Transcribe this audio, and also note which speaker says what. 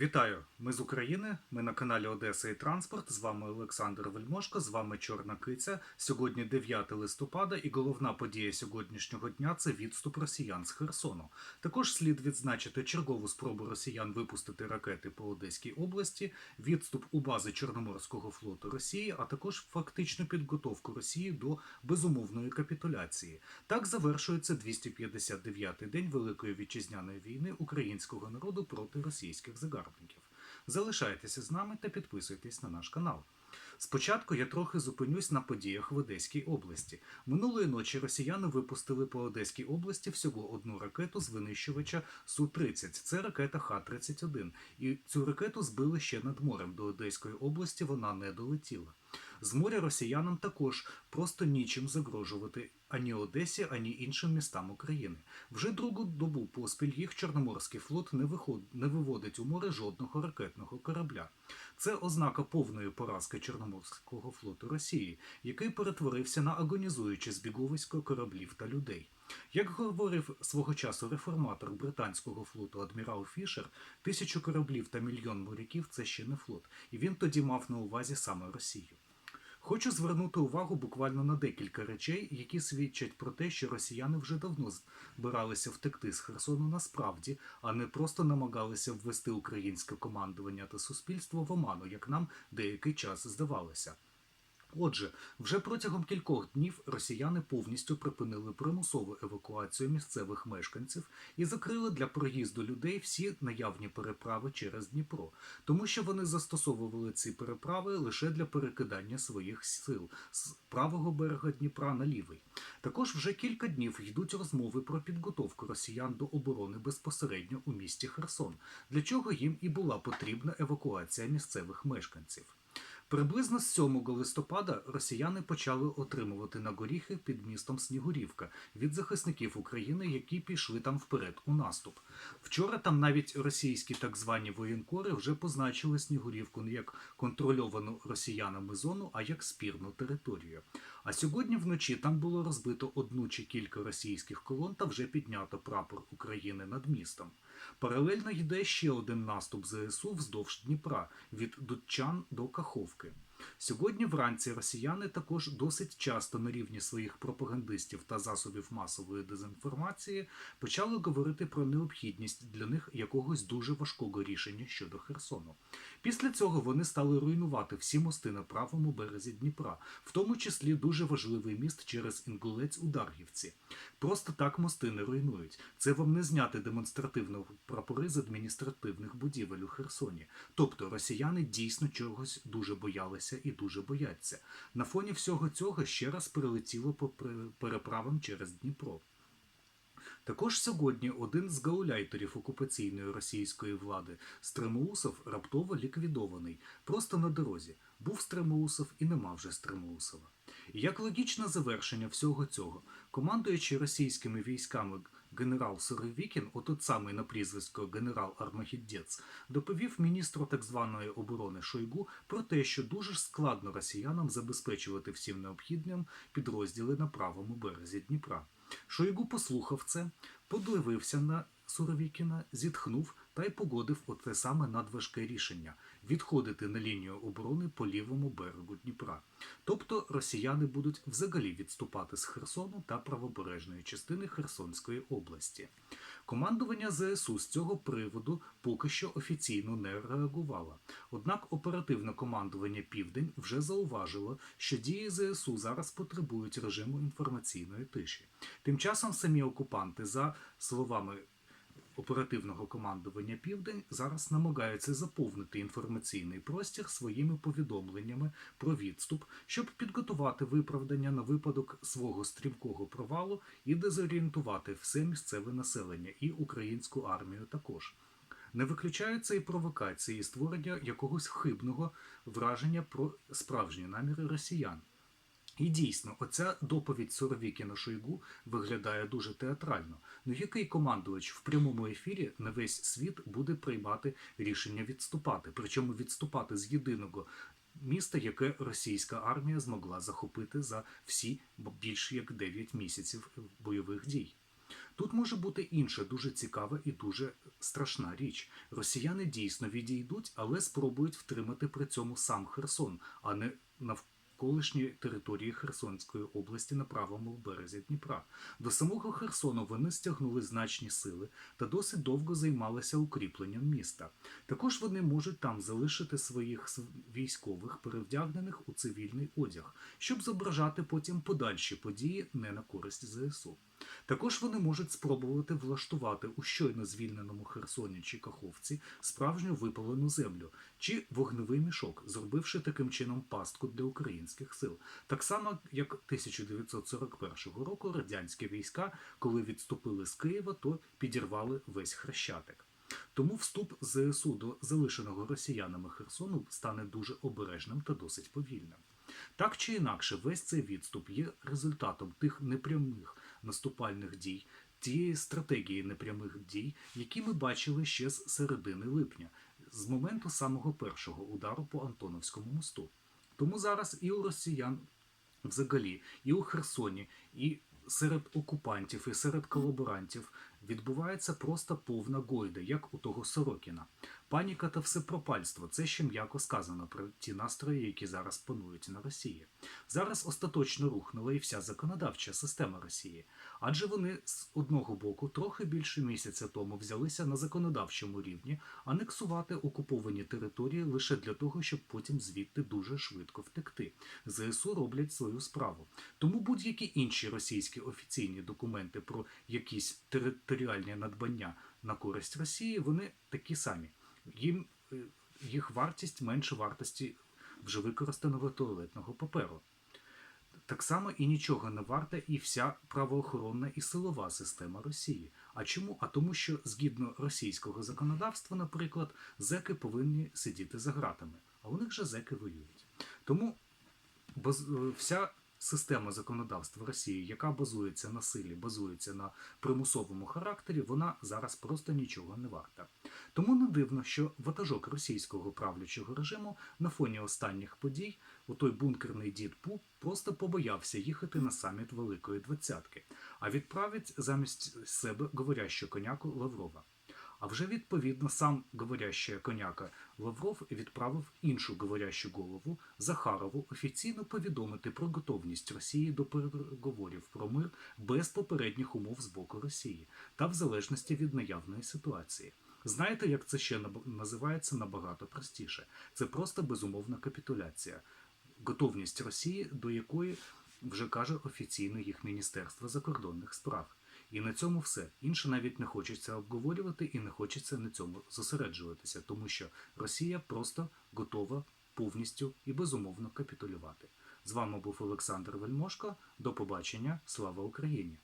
Speaker 1: Вітаю! Ми з України. Ми на каналі Одеса і Транспорт. З вами Олександр Вельмошко, з вами Чорна Киця. Сьогодні 9 листопада, і головна подія сьогоднішнього дня це відступ росіян з Херсону. Також слід відзначити чергову спробу росіян випустити ракети по Одеській області, відступ у бази Чорноморського флоту Росії, а також фактичну підготовку Росії до безумовної капітуляції. Так завершується 259-й день Великої вітчизняної війни українського народу проти російських загарбників. Залишайтеся з нами та підписуйтесь на наш канал. Спочатку я трохи зупинюсь на подіях в Одеській області. Минулої ночі росіяни випустили по Одеській області всього одну ракету з винищувача Су-30. Це ракета Х-31. І цю ракету збили ще над морем. До Одеської області вона не долетіла. З моря росіянам також просто нічим загрожувати ані Одесі, ані іншим містам України. Вже другу добу поспіль їх Чорноморський флот не, виход... не виводить у море жодного ракетного корабля. Це ознака повної поразки Чорноморського флоту Росії, який перетворився на агонізуюче збіговисько кораблів та людей. Як говорив свого часу реформатор британського флоту адмірал Фішер, тисячу кораблів та мільйон моряків це ще не флот, і він тоді мав на увазі саме Росію. Хочу звернути увагу буквально на декілька речей, які свідчать про те, що росіяни вже давно збиралися втекти з Херсону насправді, а не просто намагалися ввести українське командування та суспільство в оману, як нам деякий час здавалося. Отже, вже протягом кількох днів росіяни повністю припинили примусову евакуацію місцевих мешканців і закрили для проїзду людей всі наявні переправи через Дніпро, тому що вони застосовували ці переправи лише для перекидання своїх сил з правого берега Дніпра на лівий. Також вже кілька днів йдуть розмови про підготовку росіян до оборони безпосередньо у місті Херсон, для чого їм і була потрібна евакуація місцевих мешканців. Приблизно з 7 листопада росіяни почали отримувати на горіхи під містом Снігурівка від захисників України, які пішли там вперед у наступ. Вчора там навіть російські так звані воєнкори вже позначили Снігурівку не як контрольовану росіянами зону, а як спірну територію. А сьогодні вночі там було розбито одну чи кілька російських колон та вже піднято прапор України над містом. Паралельно йде ще один наступ ЗСУ вздовж Дніпра від Дудчан до Каховки. Сьогодні вранці росіяни також досить часто на рівні своїх пропагандистів та засобів масової дезінформації почали говорити про необхідність для них якогось дуже важкого рішення щодо Херсону. Після цього вони стали руйнувати всі мости на правому березі Дніпра, в тому числі дуже важливий міст через Інгулець у Даргівці. Просто так мости не руйнують. Це вам не зняти демонстративно прапори з адміністративних будівель у Херсоні. Тобто росіяни дійсно чогось дуже боялися і дуже бояться. На фоні всього цього ще раз прилетіло по переправам через Дніпро. Також сьогодні один з гауляйтерів окупаційної російської влади Стремоусов раптово ліквідований просто на дорозі. Був Стремоусов і нема вже Стремоусова. Як логічне завершення всього цього, командуючий російськими військами генерал Суровікін, отут самий на прізвисько генерал Армагіддєц, доповів міністру так званої оборони Шойгу про те, що дуже складно росіянам забезпечувати всім необхідним підрозділи на правому березі Дніпра. Шойгу послухав це, подивився на Суровікіна, зітхнув та й погодив оте саме надважке рішення відходити на лінію оборони по лівому берегу Дніпра. Тобто росіяни будуть взагалі відступати з Херсону та правобережної частини Херсонської області. Командування ЗСУ з цього приводу поки що офіційно не реагувало. Однак оперативне командування Південь вже зауважило, що дії ЗСУ зараз потребують режиму інформаційної тиші. Тим часом самі окупанти, за словами оперативного командування Південь зараз намагаються заповнити інформаційний простір своїми повідомленнями про відступ, щоб підготувати виправдання на випадок свого стрімкого провалу і дезорієнтувати все місцеве населення і українську армію також. Не виключаються і провокації створення якогось хибного враження про справжні наміри росіян. І дійсно, оця доповідь Суровікіна Шойгу виглядає дуже театрально. Ну який командувач в прямому ефірі на весь світ буде приймати рішення відступати, причому відступати з єдиного міста, яке російська армія змогла захопити за всі більш як 9 місяців бойових дій. Тут може бути інша дуже цікава і дуже страшна річ. Росіяни дійсно відійдуть, але спробують втримати при цьому сам Херсон, а не навколишні території Херсонської області на правому березі Дніпра. До самого Херсону вони стягнули значні сили та досить довго займалися укріпленням міста. Також вони можуть там залишити своїх військових, перевдягнених у цивільний одяг, щоб зображати потім подальші події не на користь ЗСУ. Також вони можуть спробувати влаштувати у щойно звільненому Херсоні чи Каховці справжню випалену землю чи вогневий мішок, зробивши таким чином пастку для українських сил. Так само, як 1941 року радянські війська, коли відступили з Києва, то підірвали весь хрещатик. Тому вступ ЗСУ до залишеного росіянами Херсону стане дуже обережним та досить повільним. Так чи інакше, весь цей відступ є результатом тих непрямих наступальних дій, тієї стратегії непрямих дій, які ми бачили ще з середини липня, з моменту самого першого удару по Антоновському мосту. Тому зараз і у росіян взагалі, і у Херсоні, і серед окупантів, і серед колаборантів відбувається просто повна гойда, як у того Сорокіна. Паніка та всепропальство це ще м'яко сказано про ті настрої, які зараз панують на Росії. Зараз остаточно рухнула і вся законодавча система Росії, адже вони з одного боку трохи більше місяця тому взялися на законодавчому рівні анексувати окуповані території лише для того, щоб потім звідти дуже швидко втекти. ЗСУ роблять свою справу. Тому будь-які інші російські офіційні документи про якісь територіальні надбання на користь Росії, вони такі самі. Їм е, їх вартість менше вартості вже використаного туалетного паперу. Так само і нічого не варта і вся правоохоронна і силова система Росії. А чому? А тому, що згідно російського законодавства, наприклад, зеки повинні сидіти за ґратами, а у них же зеки воюють. Тому е, вся система законодавства Росії, яка базується на силі, базується на примусовому характері, вона зараз просто нічого не варта. Тому не дивно, що ватажок російського правлячого режиму на фоні останніх подій у той бункерний дід Пу просто побоявся їхати на саміт Великої Двадцятки, а відправить замість себе говорящу коняку Лаврова. А вже відповідно сам говоряща коняка Лавров відправив іншу говорящу голову Захарову офіційно повідомити про готовність Росії до переговорів про мир без попередніх умов з боку Росії та в залежності від наявної ситуації. Знаєте, як це ще називається набагато простіше? Це просто безумовна капітуляція, готовність Росії, до якої вже каже офіційно їх Міністерство закордонних справ. І на цьому все. Інше навіть не хочеться обговорювати і не хочеться на цьому зосереджуватися, тому що Росія просто готова повністю і безумовно капітулювати. З вами був Олександр Вельмошко. До побачення. Слава Україні!